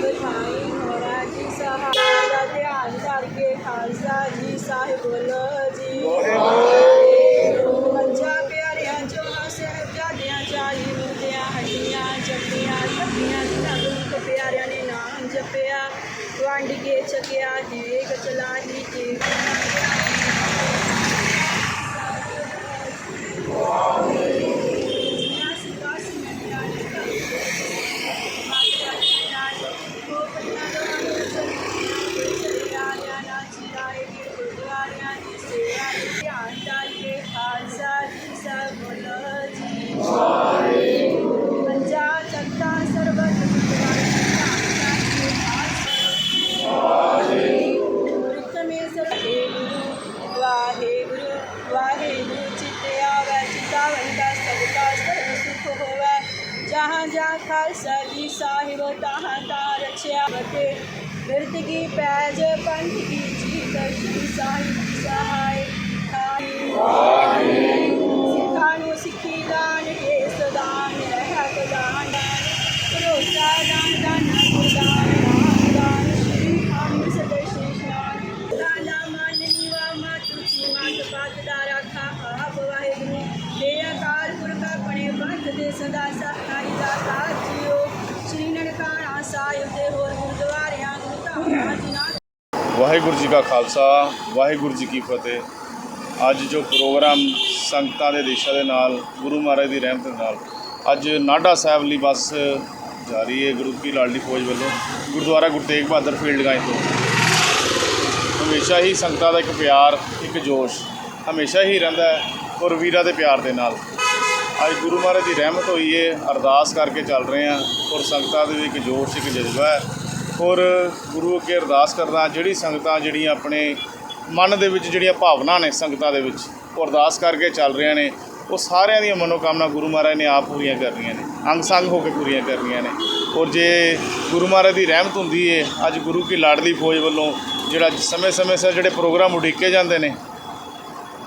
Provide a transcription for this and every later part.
ਬਠਾਈ ਹੋਰਾ ਹੋਵੈ ਜਹਾਂ ਜਹਾਂ ਖਾਲਸਾ ਜੀ ਸਾਹਿਬ ਤਹਾਂ ਤਾਂ ਰਛਿਆ ਬਤੇ ਬਿਰਤ ਕੀ ਪੈਜ ਪੰਥ ਕੀ ਜੀ ਦਰਸ਼ਨ ਸਾਹਿਬ ਸਹਾਇ ਸਿੱਖਾਂ ਨੂੰ ਸਿੱਖੀ ਦਾਨ ਕੇ ਸਦਾਨ ਰਹਿਤ ਦਾਨ ਭਰੋਸਾ ਦਾਨ ਦਾਨ ਗੁਰਦਾਨ ਨਾਮ ਦਾਨ ਸ਼੍ਰੀ ਹਮ ਸਦੇ ਸ਼ੀਸ਼ਾਨ ਲਾਲਾ ਮਨ ਨੀਵਾ ਮਾਤੁ ਸੀ ਮਾਤ ਪਾਤ ਦਾ ਰਾਖਾ ਆਪ ਵਾਹਿਗੁਰੂ ਦੇ ਅਕਾਲ ਪੁਰਖ ਆਪਣੇ ਬੰਦ ਦੇ ਸਦਾ ਸਹਾਈ ਦਾ ਜੀਓ ਸ਼੍ਰੀ ਨਨਕਾਣਾ ਸਾਹਿਬ ਦੇ ਹੋਰ ਗੁਰਦੁਆਰਿਆਂ ਨੂੰ ਧਾਮਾਂ ਜਿਨ੍ਹਾਂ ਵਾਹਿਗੁਰੂ ਜੀ ਕਾ ਖਾਲਸਾ, ਵਾਹਿਗੁਰੂ ਜੀ ਕੀ ਫਤਿਹ। ਅੱਜ ਜੋ ਪ੍ਰੋਗਰਾਮ ਸੰਗਤਾਂ ਦੇ ਦੇਸ਼ਾਂ ਦੇ ਨਾਲ, ਗੁਰੂ ਮਹਾਰਾਜ ਦੀ ਰਹਿਮਤ ਦੇ ਨਾਲ, ਅੱਜ ਨਾਢਾ ਸਾਹਿਬ ਲਈ ਬੱਸ ਜਾ ਰਹੀ ਹੈ ਗੁਰੂ ਕੀ ਲਾਡਲੀ ਫੌਜ ਵੱਲੋਂ। ਗੁਰਦੁਆਰਾ ਗੁਰੂ ਤੇਗ ਬਹਾਦਰ ਫੀਲਡ ਗਾਈ ਤੋਂ। ਹਮੇਸ਼ਾ ਹੀ ਸੰਗਤਾਂ ਦਾ ਇੱਕ ਪਿਆਰ, ਇੱਕ ਜੋਸ਼ ਹਮੇਸ਼ਾ ਹੀ ਰਹਿੰਦਾ ਹੈ ਔਰ ਵੀਰਾਂ ਦੇ ਪਿਆਰ ਦੇ ਨਾਲ। ਅੱਜ ਗੁਰੂ ਮਹਾਰਾਜ ਦੀ ਰਹਿਮਤ ਹੋਈ ਹੈ ਅਰਦਾਸ ਕਰਕੇ ਚੱਲ ਰਹੇ ਹਾਂ ਔਰ ਸੰਗਤਾਂ ਦੇ ਵਿੱਚ ਇੱਕ ਜੋਸ਼, ਇੱਕ ਜਜ਼ਬਾ ਹੈ। ਔਰ ਗੁਰੂ ਅੱਗੇ ਅਰਦਾਸ ਕਰਦਾ ਜਿਹੜੀ ਸੰਗਤਾਂ ਜਿਹੜੀਆਂ ਆਪਣੇ ਮਨ ਦੇ ਵਿੱਚ ਜਿਹੜੀਆਂ ਭਾਵਨਾ ਨੇ ਸੰਗਤਾਂ ਦੇ ਵਿੱਚ, ਉਹ ਅਰਦਾਸ ਕਰਕੇ ਚੱਲ ਰਹੀਆਂ ਨੇ। ਉਹ ਸਾਰਿਆਂ ਦੀਆਂ ਮਨੋਕਾਮਨਾ ਗੁਰੂ ਮਹਾਰਾਜ ਨੇ ਆਪ ਪੂਰੀਆਂ ਕਰਨੀਆਂ ਨੇ, ਅੰਗ ਸੰਗ ਹੋ ਕੇ ਪੂਰੀਆਂ ਕਰਨੀਆਂ ਨੇ। ਔਰ ਜੇ ਗੁਰੂ ਮਹਾਰਾਜ ਦੀ ਰਹਿਮਤ ਹੁੰਦੀ ਹੈ ਅੱਜ ਗੁਰੂ ਕੀ ਲਾਡਲੀ ਫੌਜ ਵੱਲੋਂ ਜਿਹੜਾ ਸਮੇਂ-ਸਮੇਂ ਸਿਰ ਜਿਹੜੇ ਪ੍ਰੋਗਰਾਮ ਉਡੀਕੇ ਜਾਂਦੇ ਨੇ,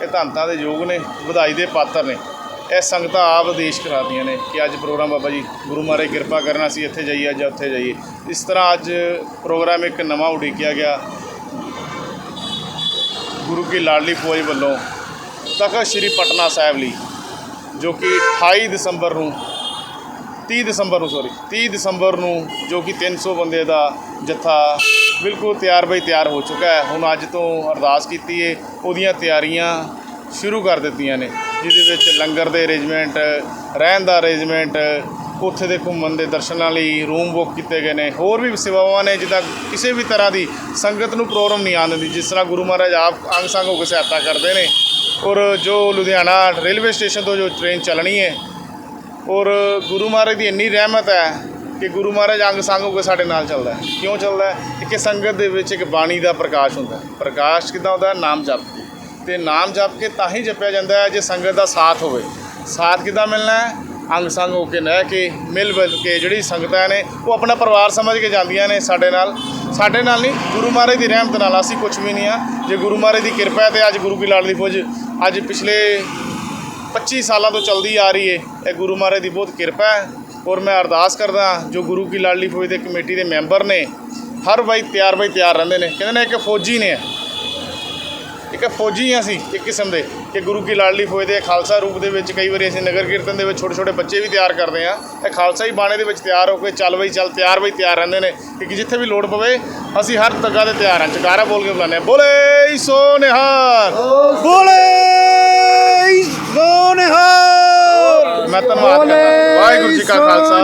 ਇਹ ਧੰਤਾਂ ਦੇ ਯੋਗ ਨੇ, ਵਧਾਈ ਦੇ ਪਾਤਰ ਨੇ। ਇਹ ਸੰਗਤਾਂ ਆਪ ਆਦੇਸ਼ ਕਰਾਦੀਆਂ ਨੇ ਕਿ ਅੱਜ ਪ੍ਰੋਗਰਾਮ ਬਾਬਾ ਜੀ ਗੁਰੂ ਮਹਾਰਾਜ ਕਿਰਪਾ ਕਰਨਾ ਸੀ, ਇੱਥੇ ਜਾਈਏ ਜਾਂ ਉੱਥੇ ਜਾਈਏ। ਇਸ ਤਰ੍ਹਾਂ ਅੱਜ ਪ੍ਰੋਗਰਾਮ ਇੱਕ ਨਵਾਂ ਉਡੀਕਿਆ ਗਿਆ। ਗੁਰੂ ਕੀ ਲਾਡਲੀ ਫੌਜ ਵੱਲੋਂ ਤਖਤ ਸ੍ਰੀ ਪਟਨਾ ਸਾਹਿਬ ਲਈ, ਜੋ ਕਿ 28 ਦਸੰਬਰ ਨੂੰ 30 ਦਸੰਬਰ ਨੂੰ ਸੌਰੀ 30 ਦਸੰਬਰ ਨੂੰ ਜੋ ਕਿ 300 ਬੰਦੇ ਦਾ ਜੱਥਾ ਬਿਲਕੁਲ ਤਿਆਰ ਬਈ ਤਿਆਰ ਹੋ ਚੁੱਕਾ ਹੈ। ਹੁਣ ਅੱਜ ਤੋਂ ਅਰਦਾਸ ਕੀਤੀ ਏ, ਉਹਦੀਆਂ ਤਿਆਰੀਆਂ ਸ਼ੁਰੂ ਕਰ ਦਿੱਤੀਆਂ ਨੇ। ਜਿਹਦੇ ਵਿੱਚ ਲੰਗਰ ਦੇ ਅਰੇਂਜਮੈਂਟ ਰਹਿਣ ਦਾ ਅਰੇਂਜਮੈਂਟ ਉੱਥੇ ਦੇ ਘੁੰਮਣ ਦੇ ਦਰਸ਼ਨਾਂ ਲਈ ਰੂਮ ਬੁੱਕ ਕੀਤੇ ਗਏ ਨੇ। ਹੋਰ ਵੀ ਸੇਵਾਵਾਂ ਨੇ, ਜਿੱਦਾਂ ਕਿਸੇ ਵੀ ਤਰ੍ਹਾਂ ਦੀ ਸੰਗਤ ਨੂੰ ਪ੍ਰੋਬਲਮ ਨਹੀਂ ਆਉਣ ਦਿੰਦੀ, ਜਿਸ ਤਰ੍ਹਾਂ ਗੁਰੂ ਮਹਾਰਾਜ ਆਪ ਅੰਗ ਸੰਗ ਹੋ ਕੇ ਸਹਾਇਤਾ ਕਰਦੇ ਨੇ। ਔਰ ਜੋ ਲੁਧਿਆਣਾ ਰੇਲਵੇ ਸਟੇਸ਼ਨ ਤੋਂ ਜੋ ਟ੍ਰੇਨ ਚੱਲਣੀ ਹੈ, ਔਰ ਗੁਰੂ ਮਹਾਰਾਜ ਦੀ ਇੰਨੀ ਰਹਿਮਤ ਹੈ ਕਿ ਗੁਰੂ ਮਹਾਰਾਜ ਅੰਗ ਸੰਗ ਹੋ ਕੇ ਸਾਡੇ ਨਾਲ ਚੱਲਦਾ ਹੈ। ਕਿਉਂ ਚੱਲਦਾ ਹੈ? ਕਿ ਸੰਗਤ ਦੇ ਵਿੱਚ ਇੱਕ ਬਾਣੀ ਦਾ ਪ੍ਰਕਾਸ਼ ਹੁੰਦਾ ਹੈ। ਪ੍ਰਕਾਸ਼ ਕਿੱਦਾਂ ਹੁੰਦਾ ਨਾਮ ਜਪ। ਤੇ ਨਾਮ ਜਪ ਕੇ ਤਾਂ ਹੀ ਜਪਿਆ ਜਾਂਦਾ ਹੈ ਜੇ ਸੰਗਤ ਦਾ ਸਾਥ ਹੋਵੇ। ਸਾਥ ਕਿੱਦਾਂ ਮਿਲਣਾ ਹੈ? ਅੰਗ ਸੰਗ ਹੋ ਕੇ ਰਹਿ ਕੇ, ਮਿਲ ਮਿਲ ਕੇ ਜਿਹੜੀ ਸੰਗਤਾਂ ਨੇ, ਉਹ ਆਪਣਾ ਪਰਿਵਾਰ ਸਮਝ ਕੇ ਜਾਂਦੀਆਂ ਨੇ ਸਾਡੇ ਨਾਲ। ਸਾਡੇ ਨਾਲ ਨਹੀਂ, ਗੁਰੂ ਮਹਾਰਾਜ ਦੀ ਰਹਿਮਤ ਨਾਲ, ਅਸੀਂ ਕੁਝ ਵੀ ਨਹੀਂ ਆ। ਜੇ ਗੁਰੂ ਮਹਾਰਾਜ ਦੀ ਕਿਰਪਾ ਹੈ ਤੇ ਅੱਜ ਗੁਰੂ ਕੀ ਲਾਡਲੀ ਫੌਜ ਅੱਜ ਪਿਛਲੇ 25 ਸਾਲਾਂ ਤੋਂ ਚੱਲਦੀ ਆ ਰਹੀ ਹੈ ਇਹ ਗੁਰੂ ਮਹਾਰਾਜ ਦੀ ਬਹੁਤ ਕਿਰਪਾ ਹੈ। ਔਰ ਮੈਂ ਅਰਦਾਸ ਕਰਦਾ ਜੋ ਗੁਰੂ ਕੀ ਲਾਡਲੀ ਫੌਜ ਦੇ ਕਮੇਟੀ ਦੇ ਮੈਂਬਰ ਨੇ, ਹਰ ਬਾਈ ਤਿਆਰ ਬਾਈ ਤਿਆਰ ਰਹਿੰਦੇ ਨੇ। ਕਹਿੰਦੇ ਨੇ ਇੱਕ ਫੌਜੀ ਨੇ। ਇੱਕ ਫੌਜੀ ਆ ਸੀ ਇੱਕ ਕਿਸਮ ਦੇ ਕਿ ਗੁਰੂ ਕੀ ਲਾਡਲੀ ਫੌਜ ਦੇ ਖਾਲਸਾ ਰੂਪ ਦੇ ਵਿੱਚ ਕਈ ਵਾਰੀ ਅਸੀਂ ਨਗਰ ਕੀਰਤਨ ਦੇ ਵਿੱਚ ਛੋਟੇ ਛੋਟੇ ਬੱਚੇ ਵੀ ਤਿਆਰ ਕਰਦੇ ਆ ਇਹ ਖਾਲਸਾ ਹੀ ਬਾਣੇ ਦੇ ਵਿੱਚ ਤਿਆਰ ਹੋ ਕੇ ਚੱਲ ਬਈ ਚੱਲ ਤਿਆਰ ਬਈ ਤਿਆਰ ਰਹਿੰਦੇ ਨੇ ਕਿ ਜਿੱਥੇ ਵੀ ਲੋੜ ਪਵੇ ਅਸੀਂ ਹਰ ਤੱਗਾ ਦੇ ਤਿਆਰ ਹਾਂ। ਚਕਾਰਾ ਬੋਲ ਕੇ ਬੁਲਾਉਂਦੇ ਹਾਂ ਬੋਲੇ ਸੋ ਨਿਹਾਲ ਬੋਲੇ ਸੋਨਿਹਾਰ। ਮੈਂ ਧੰਨਵਾਦ ਕਰਦਾ। ਵਾਹਿਗੁਰੂ ਜੀ ਕਾ ਖਾਲਸਾ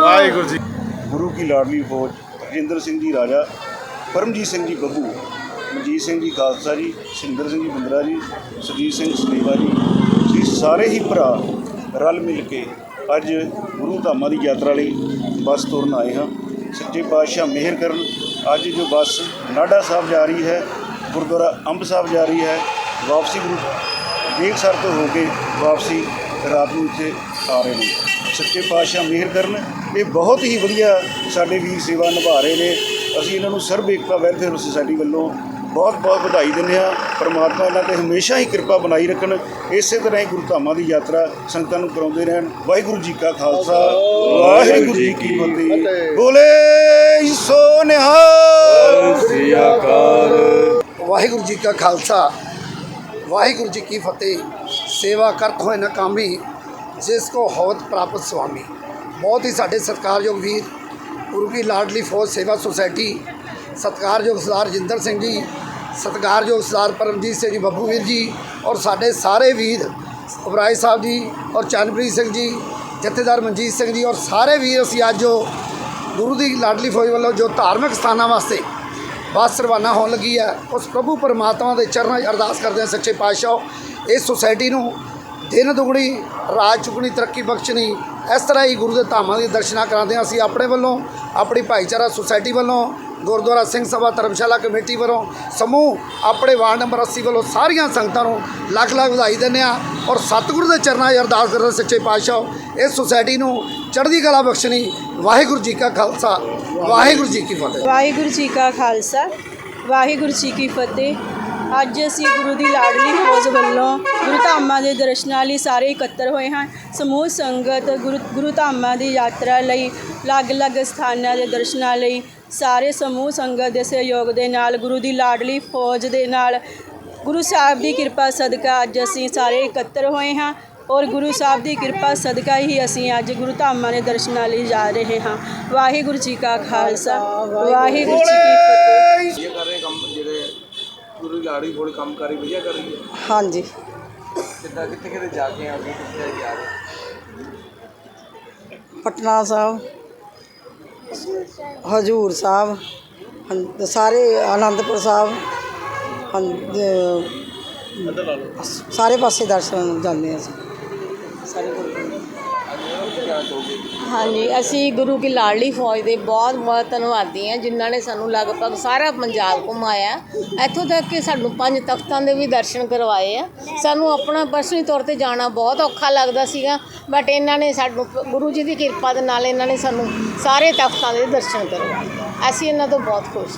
ਵਾਹਿਗੁਰੂ ਜੀ ਗੁਰੂ ਕੀ ਲਾਡਲੀ ਫੌਜ ਰਜਿੰਦਰ ਸਿੰਘ ਜੀ ਰਾਜਾ ਪਰਮਜੀਤ ਸਿੰਘ ਜੀ ਬੱਬੂ ਮਨਜੀਤ ਸਿੰਘ ਜੀ ਖਾਲਸਾ ਜੀ, ਸਿੰਦਰ ਸਿੰਘ ਜੀ ਬਿੰਦਰਾ ਜੀ, ਸੁਰਜੀਤ ਸਿੰਘ ਸਲੇਵਾ ਜੀ ਜੀ ਸਾਰੇ ਹੀ ਭਰਾ ਰਲ ਮਿਲ ਕੇ ਅੱਜ ਗੁਰੂ ਧਾਮਾਂ ਦੀ ਯਾਤਰਾ ਲਈ ਬੱਸ ਤੁਰਨ ਆਏ ਹਾਂ। ਸੱਚੇ ਪਾਤਸ਼ਾਹ ਮਿਹਰ ਕਰਨ। ਅੱਜ ਜੋ ਬੱਸ ਨਾਡਾ ਸਾਹਿਬ ਜਾ ਰਹੀ ਹੈ, ਗੁਰਦੁਆਰਾ ਅੰਬ ਸਾਹਿਬ ਜਾ ਰਹੀ ਹੈ, ਵਾਪਸੀ ਗੁਰੂ ਦੇਖ ਸਰ ਤੋਂ ਹੋ ਕੇ ਵਾਪਸੀ ਰਾਤ ਨੂੰ ਇੱਥੇ ਆ ਰਹੇ ਨੇ। ਸੱਚੇ ਪਾਤਸ਼ਾਹ ਮਿਹਰ ਕਰਨ। ਇਹ ਬਹੁਤ ਹੀ ਵਧੀਆ ਸਾਡੇ ਵੀਰ ਸੇਵਾ ਨਿਭਾ ਰਹੇ ਨੇ। ਅਸੀਂ ਇਹਨਾਂ ਨੂੰ ਸਰਬ ਏਕਤਾ ਵੈਲਫੇਅਰ ਸੁਸਾਇਟੀ ਵੱਲੋਂ ਬਹੁਤ ਬਹੁਤ ਵਧਾਈ ਦਿੰਦੇ ਹਾਂ। ਪਰਮਾਤਮਾ ਇਹਨਾਂ ਤੇ ਹਮੇਸ਼ਾ ਹੀ ਕਿਰਪਾ ਬਣਾਈ ਰੱਖਣ। ਇਸੇ ਤਰ੍ਹਾਂ ਹੀ ਗੁਰੂ ਧਾਮਾਂ ਦੀ ਯਾਤਰਾ ਸੰਗਤਾਂ ਨੂੰ ਕਰਾਉਂਦੇ ਰਹਿਣ। ਵਾਹਿਗੁਰੂ ਜੀ ਕਾ ਖਾਲਸਾ। ਵਾਹਿਗੁਰੂ ਜੀ ਕੀ ਫਤਿਹ। ਬੋਲੇ ਸੋ ਨਿਹਾਲ। ਸ੍ਰੀ ਅਕਾਲ ਵਾਹਿਗੁਰੂ ਜੀ ਕਾ ਖਾਲਸਾ। ਵਾਹਿਗੁਰੂ ਜੀ ਕੀ ਫਤਿਹ। ਸੇਵਾ ਕਰਤ ਹੋਏ ਨਾ ਕਾਮੀ ਜਿਸ ਕੋ ਹੋਤ ਪ੍ਰਾਪਤ ਸੁਆਮੀ ਬਹੁਤ ਹੀ ਸਾਡੇ ਸਤਿਕਾਰਯੋਗ ਵੀਰ, ਗੁਰੂ ਕੀ ਲਾਡਲੀ ਫੌਜ ਸੇਵਾ ਸੁਸਾਇਟੀ ਸਤਿਕਾਰਯੋਗ ਸਰਦਾਰ ਜਿੰਦਰ ਸਿੰਘ ਜੀ, ਸਤਿਕਾਰਯੋਗ ਸਰਦਾਰ ਪਰਮਜੀਤ ਸਿੰਘ ਜੀ, ਬੱਬੂ ਵੀਰ ਜੀ ਔਰ ਸਾਡੇ ਸਾਰੇ ਵੀਰ ਉਬਰਾਏ ਸਾਹਿਬ ਜੀ ਔਰ ਚੰਨਪ੍ਰੀਤ ਸਿੰਘ ਜੀ, ਜਥੇਦਾਰ ਮਨਜੀਤ ਸਿੰਘ ਜੀ ਔਰ ਸਾਰੇ ਵੀਰ ਅਸੀਂ ਅੱਜ ਜੋ ਗੁਰੂ ਦੀ ਲਾਡਲੀ ਫੌਜ ਵੱਲੋਂ ਜੋ ਧਾਰਮਿਕ ਸਥਾਨਾਂ ਵਾਸਤੇ ਬੱਸ ਰਵਾਨਾ ਹੋਣ ਲੱਗੀ ਹੈ, ਉਸ ਪ੍ਰਭੂ ਪਰਮਾਤਮਾ ਦੇ ਚਰਨਾਂ 'ਚ ਅਰਦਾਸ ਕਰਦੇ ਹਾਂ ਸੱਚੇ ਪਾਤਸ਼ਾਹ, ਇਸ ਸੁਸਾਇਟੀ ਨੂੰ ਦਿਨ ਦੁਗਣੀ, ਰਾਤ ਚੁਗਣੀ, ਤਰੱਕੀ ਬਖਸ਼ਣੀ, ਇਸ ਤਰ੍ਹਾਂ ਹੀ ਗੁਰੂ ਦੇ ਧਾਮਾਂ ਦੀ ਦਰਸ਼ਨਾ ਕਰਾਉਂਦੇ ਹਾਂ ਅਸੀਂ ਆਪਣੇ ਵੱਲੋਂ, ਆਪਣੀ ਭਾਈਚਾਰਾ ਸੁਸਾਇਟੀ ਵੱਲੋਂ ਗੁਰਦੁਆਰਾ ਸਿੰਘ ਸਭਾ ਧਰਮਸ਼ਾਲਾ ਕਮੇਟੀ ਵੱਲੋਂ ਸਮੂਹ ਆਪਣੇ ਵਾਰਡ ਨੰਬਰ 80 ਵੱਲੋਂ ਸਾਰੀਆਂ ਸੰਗਤਾਂ ਨੂੰ ਲੱਖ ਲੱਖ ਵਧਾਈ ਦਿੰਦੇ ਹਾਂ ਔਰ ਸਤਿਗੁਰੂ ਦੇ ਚਰਨਾਂ 'ਚ ਅਰਦਾਸ ਕਰਦੇ ਸੱਚੇ ਪਾਤਸ਼ਾਹ, ਇਸ ਸੁਸਾਇਟੀ ਨੂੰ ਚੜ੍ਹਦੀ ਕਲਾ ਬਖਸ਼ਣੀ। ਵਾਹਿਗੁਰੂ ਜੀ ਕਾ ਖਾਲਸਾ। ਵਾਹਿਗੁਰੂ ਜੀ ਕੀ ਫਤਿਹ। ਵਾਹਿਗੁਰੂ ਜੀ ਕਾ ਖਾਲਸਾ। ਵਾਹਿਗੁਰੂ ਜੀ ਕੀ ਫਤਿਹ। ਅੱਜ ਅਸੀਂ ਗੁਰੂ ਦੀ ਲਾਡਲੀ ਫੌਜ ਵੱਲੋਂ ਗੁਰੂ ਧਾਮਾਂ ਦੇ ਦਰਸ਼ਨਾਂ ਲਈ ਸਾਰੇ ਇਕੱਤਰ ਹੋਏ ਹਨ ਸਮੂਹ ਸੰਗਤ ਗੁਰੂ ਗੁਰੂ ਧਾਮਾਂ ਦੀ ਯਾਤਰਾ ਲਈ ਅਲੱਗ-ਅਲੱਗ ਸਥਾਨਾਂ ਦੇ ਦਰਸ਼ਨਾਂ ਲਈ ਸਾਰੇ ਸਮੂਹ ਸੰਗਤ ਦੇ ਸਹਿਯੋਗ ਦੇ ਨਾਲ ਗੁਰੂ ਦੀ ਲਾਡਲੀ ਫੌਜ ਦੇ ਨਾਲ ਗੁਰੂ ਸਾਹਿਬ ਦੀ ਕਿਰਪਾ ਸਦਕਾ ਅੱਜ ਅਸੀਂ ਸਾਰੇ ਇਕੱਤਰ ਹੋਏ ਹਾਂ ਔਰ ਗੁਰੂ ਸਾਹਿਬ ਦੀ ਕਿਰਪਾ ਸਦਕਾ ਹੀ ਅਸੀਂ ਅੱਜ ਗੁਰੂ ਧਾਮਾਂ ਦੇ ਦਰਸ਼ਨਾਂ ਲਈ ਜਾ ਰਹੇ ਹਾਂ। ਵਾਹਿਗੁਰੂ ਜੀ ਕਾ ਖਾਲਸਾ ਵਾਹਿਗੁਰੂ ਜੀ ਕੀ ਫਤਿਹ। ਇਹ ਕਰ ਰਹੇ ਕੰਮ ਜਿਹੜੇ ਗੁਰੂ ਲਾੜੀ ਥੋੜੀ ਕੰਮ ਕਰੀ ਵਧੀਆ ਕਰ ਰਹੀ ਹੈ? ਹਾਂਜੀ। ਕਿੱਦਾਂ ਕਿੱਥੇ ਕਿਤੇ ਜਾ ਕੇ ਆਉਂਦੇ ਕਿੱਥੇ ਜਾ ਰਹੇ ਪਟਨਾ ਸਾਹਿਬ। ਹਜੂਰ ਸਾਹਿਬ, ਹਾਂ- ਸਾਰੇ ਆਨੰਦਪੁਰ ਸਾਹਿਬ, ਹਾਂ- ਸਾਰੇ ਪਾਸੇ ਦਰਸ਼ਨ ਜਾਂਦੇ ਹਾਂ ਅਸੀਂ। ਸਾਰੇ ਗੁਰਦੁਆਰੇ। ਹਾਂਜੀ, ਅਸੀਂ ਗੁਰੂ ਕੀ ਲਾਡਲੀ ਫੌਜ ਦੇ ਬਹੁਤ ਬਹੁਤ ਧੰਨਵਾਦੀ ਹਾਂ, ਜਿਨ੍ਹਾਂ ਨੇ ਸਾਨੂੰ ਲਗਭਗ ਸਾਰਾ ਪੰਜਾਬ ਘੁਮਾਇਆ ਇੱਥੋਂ ਤੱਕ ਕਿ ਸਾਨੂੰ ਪੰਜ ਤਖਤਾਂ ਦੇ ਵੀ ਦਰਸ਼ਨ ਕਰਵਾਏ ਆ। ਸਾਨੂੰ ਆਪਣਾ ਪਰਸਨਲੀ ਤੌਰ ਤੇ ਜਾਣਾ ਬਹੁਤ ਔਖਾ ਲੱਗਦਾ ਸੀਗਾ ਬਟ ਇਹਨਾਂ ਨੇ ਸਾਨੂੰ, ਗੁਰੂ ਜੀ ਦੀ ਕਿਰਪਾ ਦੇ ਨਾਲ ਇਹਨਾਂ ਨੇ ਸਾਨੂੰ ਸਾਰੇ ਤਖਤਾਂ ਦੇ ਦਰਸ਼ਨ ਕਰਵਾਏ। ਅਸੀਂ ਇਹਨਾਂ ਤੋਂ ਬਹੁਤ ਖੁਸ਼ ਹਾਂ।